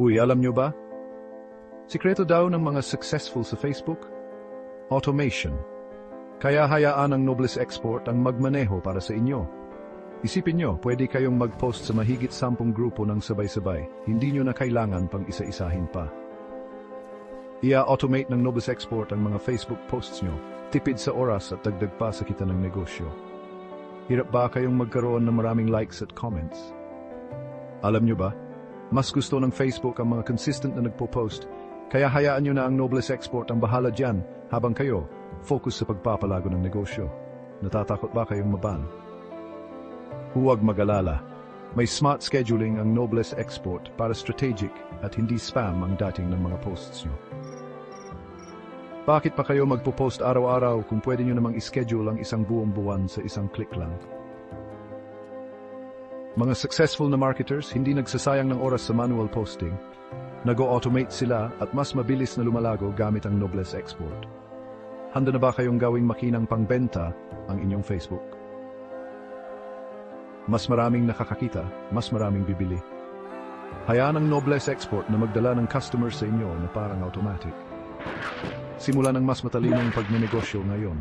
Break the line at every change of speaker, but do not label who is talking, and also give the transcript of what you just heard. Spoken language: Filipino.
Uy, alam nyo ba? Sikreto daw ng mga successful sa Facebook? Automation. Kaya hayaan ang Nobles Export ang magmaneho para sa inyo. Isipin nyo, pwede kayong mag-post sa mahigit sampung grupo ng sabay-sabay. Hindi nyo na kailangan pang isa-isahin pa. Ia-automate ng Nobles Export ang mga Facebook posts nyo. Tipid sa oras at dagdag pa sa kita ng negosyo. Hirap ba kayong magkaroon ng maraming likes at comments? Alam nyo ba, mas gusto ng Facebook ang mga consistent na nagpo-post, kaya hayaan nyo na ang Nobles Export ang bahala dyan habang kayo focus sa pagpapalago ng negosyo. Natatakot ba kayong maban? Huwag mag-alala. May smart scheduling ang Nobles Export para strategic at hindi spam ang dating ng mga posts nyo. Bakit pa kayo magpo-post araw-araw kung pwede nyo namang ischedule ang isang buong buwan sa isang click lang? Mga successful na marketers hindi nagsasayang ng oras sa manual posting. Nag-automate sila at mas mabilis na lumalago gamit ang Nobles Export. Handa na ba kayong gawing makinang pangbenta ang inyong Facebook? Mas maraming nakakakita, mas maraming bibili. Hayaan ang Nobles Export na magdala ng customers sa inyo na parang automatic. Simulan ang mas matalinong pagnenegosyo ngayon.